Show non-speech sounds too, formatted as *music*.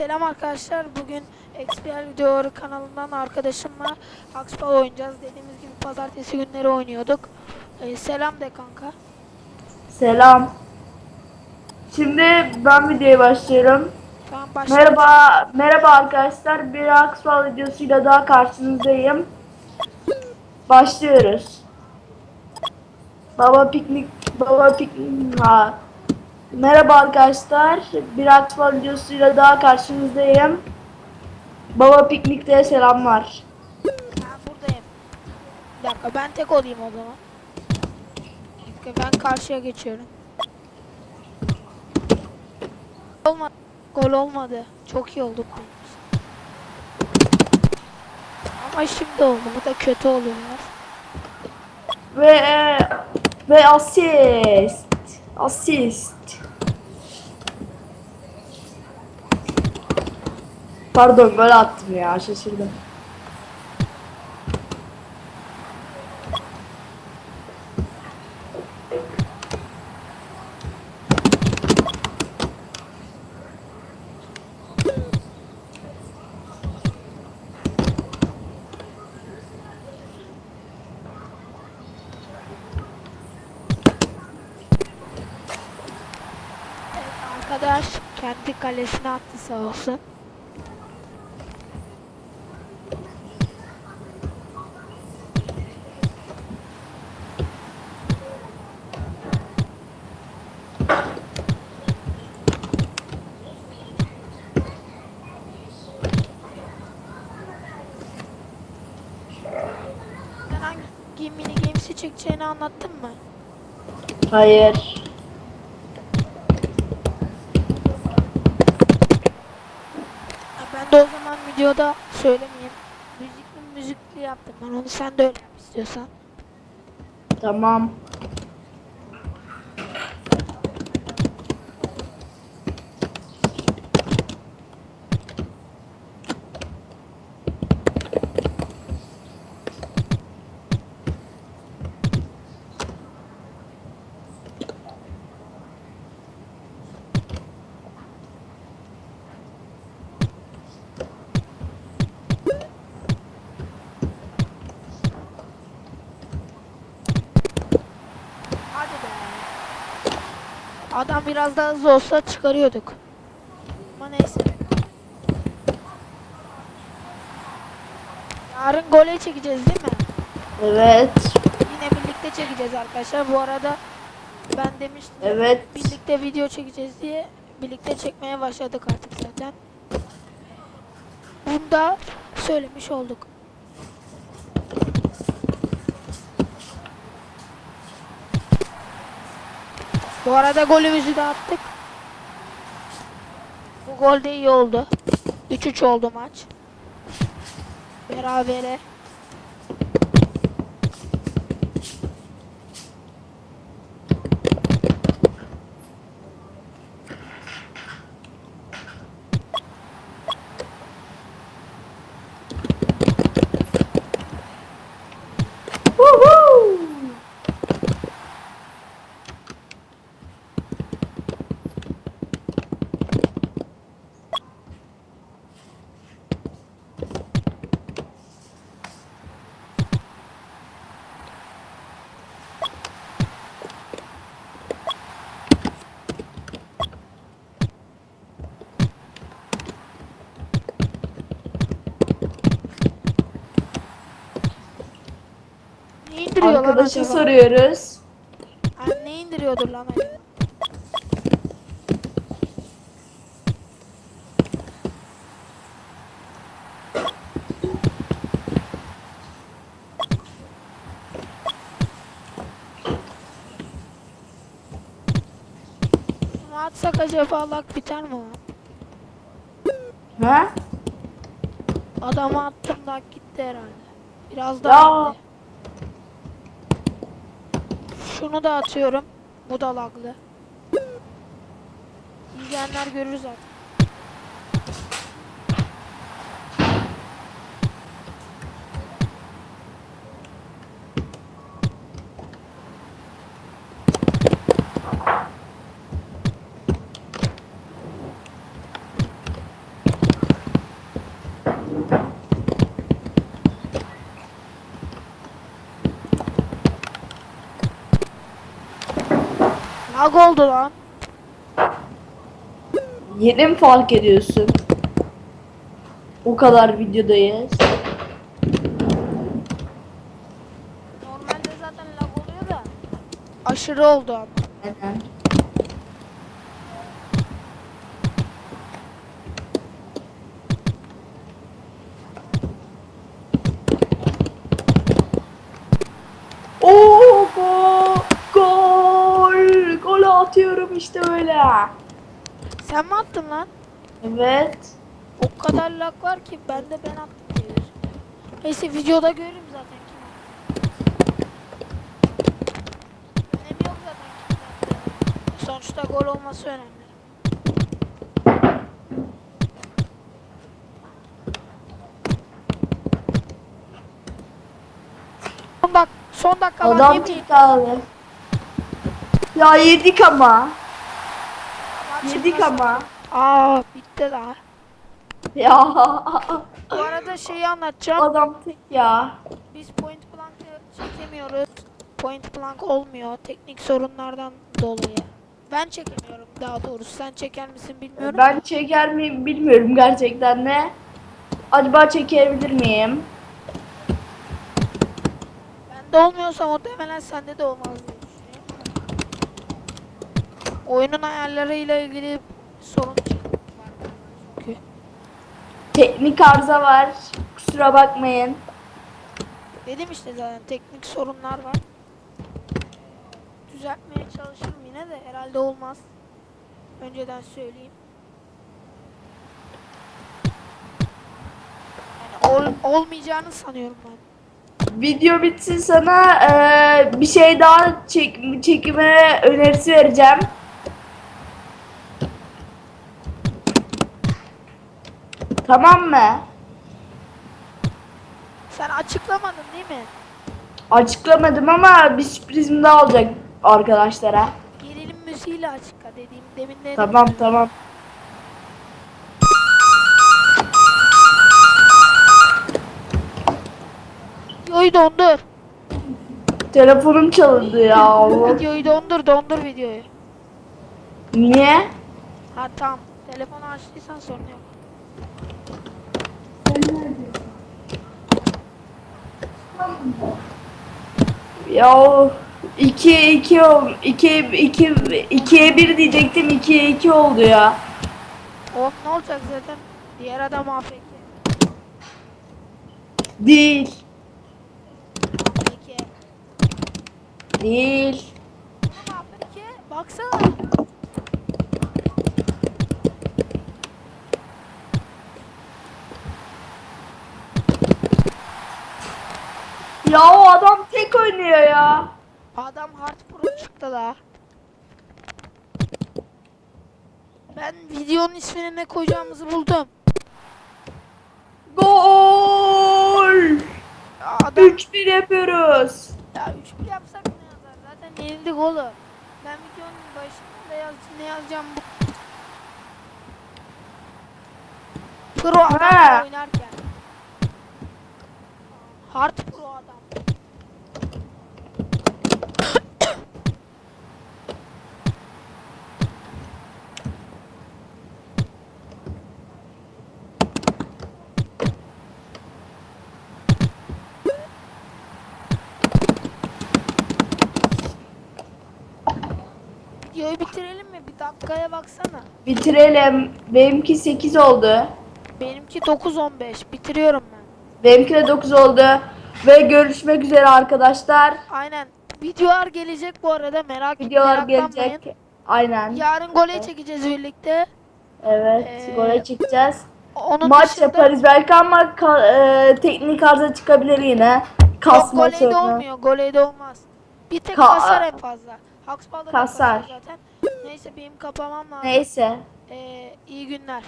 selam arkadaşlar. Bugün XPR Videoları kanalından arkadaşımla Axpal oynayacağız. Dediğimiz gibi pazartesi günleri oynuyorduk. Ee, selam de kanka. Selam. Şimdi ben videoya başlıyorum. Tamam. Merhaba, merhaba arkadaşlar. Bir Aksfal videosuyla daha karşınızdayım. Başlıyoruz. Baba piknik, baba piknik. Ha. Merhaba arkadaşlar. Bir Aksfal videosuyla daha karşınızdayım. Baba piknikte selamlar. Ben buradayım. Bir dakika ben tek olayım o zaman. Bir dakika, ben karşıya geçiyorum. Olmadı. Gol olmadı. Çok iyi olduk. Ama şimdi oldu. Bu da kötü oldu biraz. Ve ve asist. Asist. Pardon gol attım ya şaşırdım. Arkadaş kendi kalesine attı sağ olsun. Hangi mini games'i çekeceğini anlattın mı? Hayır. Ha, Ben de o zaman videoda söylemeyeyim. Müzikli müzikli yaptım ben onu sen de öyle yap istiyorsan. Tamam. Adam biraz daha hızlı olsa çıkarıyorduk. Ama neyse. Yarın gole çekeceğiz değil mi? Evet. Yine birlikte çekeceğiz arkadaşlar. Bu arada ben demiştim. Evet. Birlikte video çekeceğiz diye birlikte çekmeye başladık artık zaten. Bunu da söylemiş olduk. Bu arada golümüzü de attık. Bu gol de iyi oldu. 3-3 oldu maç. Berabere. Woohoo! Ne indiriyor lan Arkadaşa acaba? soruyoruz. Ha, ne indiriyordur lan acaba? Bunu atsak acaba lak biter mi? Ha? Adama attım lak gitti herhalde. Biraz daha Ya. gitti. Şunu da atıyorum. Bu da laglı. İzleyenler görür zaten. Lag oldu lan. Yeni mi fark ediyorsun? O kadar videodayız. Normalde zaten lag oluyor da. Aşırı oldu ama. Neden? Oo gol! Gol! Gol atıyorum işte böyle. Sen mi attın lan? Evet. O kadar lag var ki ben de ben attım gözüküyor. Neyse videoda görürüm zaten kim. Önemi yok zaten kim. Sonuçta gol olması önemli. Son, dak son dakika var Adam yemeyin. çıkardı. Ya yedik ama. Yedik ama. Aa bitti daha. Ya Bu arada şeyi anlatacağım. adam tek ya. Biz point blank'ı çekemiyoruz. Point blank olmuyor teknik sorunlardan dolayı. Ben çekemiyorum daha doğrusu. Sen çeker misin bilmiyorum. Ben çeker miyim bilmiyorum gerçekten ne. Acaba çekebilir miyim? Bende olmuyorsa muhtemelen sende de olmaz diye düşünüyorum. Oyunun ayarlarıyla ilgili sorun. Çünkü Teknik arıza var. Kusura bakmayın. dedim işte zaten teknik sorunlar var. Düzeltmeye çalışırım yine de herhalde olmaz. Önceden söyleyeyim. Yani ol- olmayacağını sanıyorum ben. Video bitsin sana eee, bir şey daha çek çekime önerisi vereceğim. Tamam mı? Sen açıklamadın değil mi? Açıklamadım ama bir sürprizim daha olacak arkadaşlara. Gerilim müziğiyle açıkla dediğim demin de Tamam tamam. Videoyu dondur. Telefonum çalındı ya. *laughs* Allah. Videoyu dondur, dondur videoyu. Niye? Ha tamam. Telefonu açtıysan sorun yok. Ya o 2 2 2 2 2'ye 1 diyecektim 2'ye 2 oldu ya. Oh ne olacak zaten? Diğer adam AFK. Değil. AFK. Değil. AFK. Baksana. Ya o adam tek oynuyor ya. Adam hard pro çıktı la. Ben videonun ismini ne koyacağımızı buldum. Gol! Adam 3-1 yapıyoruz. Ya 3 yapsak ne yazar? Zaten yenildik oğlum. Ben videonun başında yaz, ne yazacağım bu. Pro oynarken. Hard pro adam. Videoyu bitirelim mi? Bir dakikaya baksana. Bitirelim. Benimki 8 oldu. Benimki 9-15. Bitiriyorum. Benimki de 9 oldu. Ve görüşmek üzere arkadaşlar. Aynen. Videolar gelecek bu arada merak Videolar gelecek. Aynen. Yarın gole çekeceğiz birlikte. Evet. Ee, Gole çıkacağız. Onun Maç dışında yaparız belki ama ka- e, teknik arıza çıkabilir yine. yok Kasma goleyde sorunu. olmuyor. Goleyde olmaz. Bir tek Ka- kasar en fazla. Haksbalda Kasar. zaten. Neyse benim kapamam lazım. Neyse. Ee, iyi günler.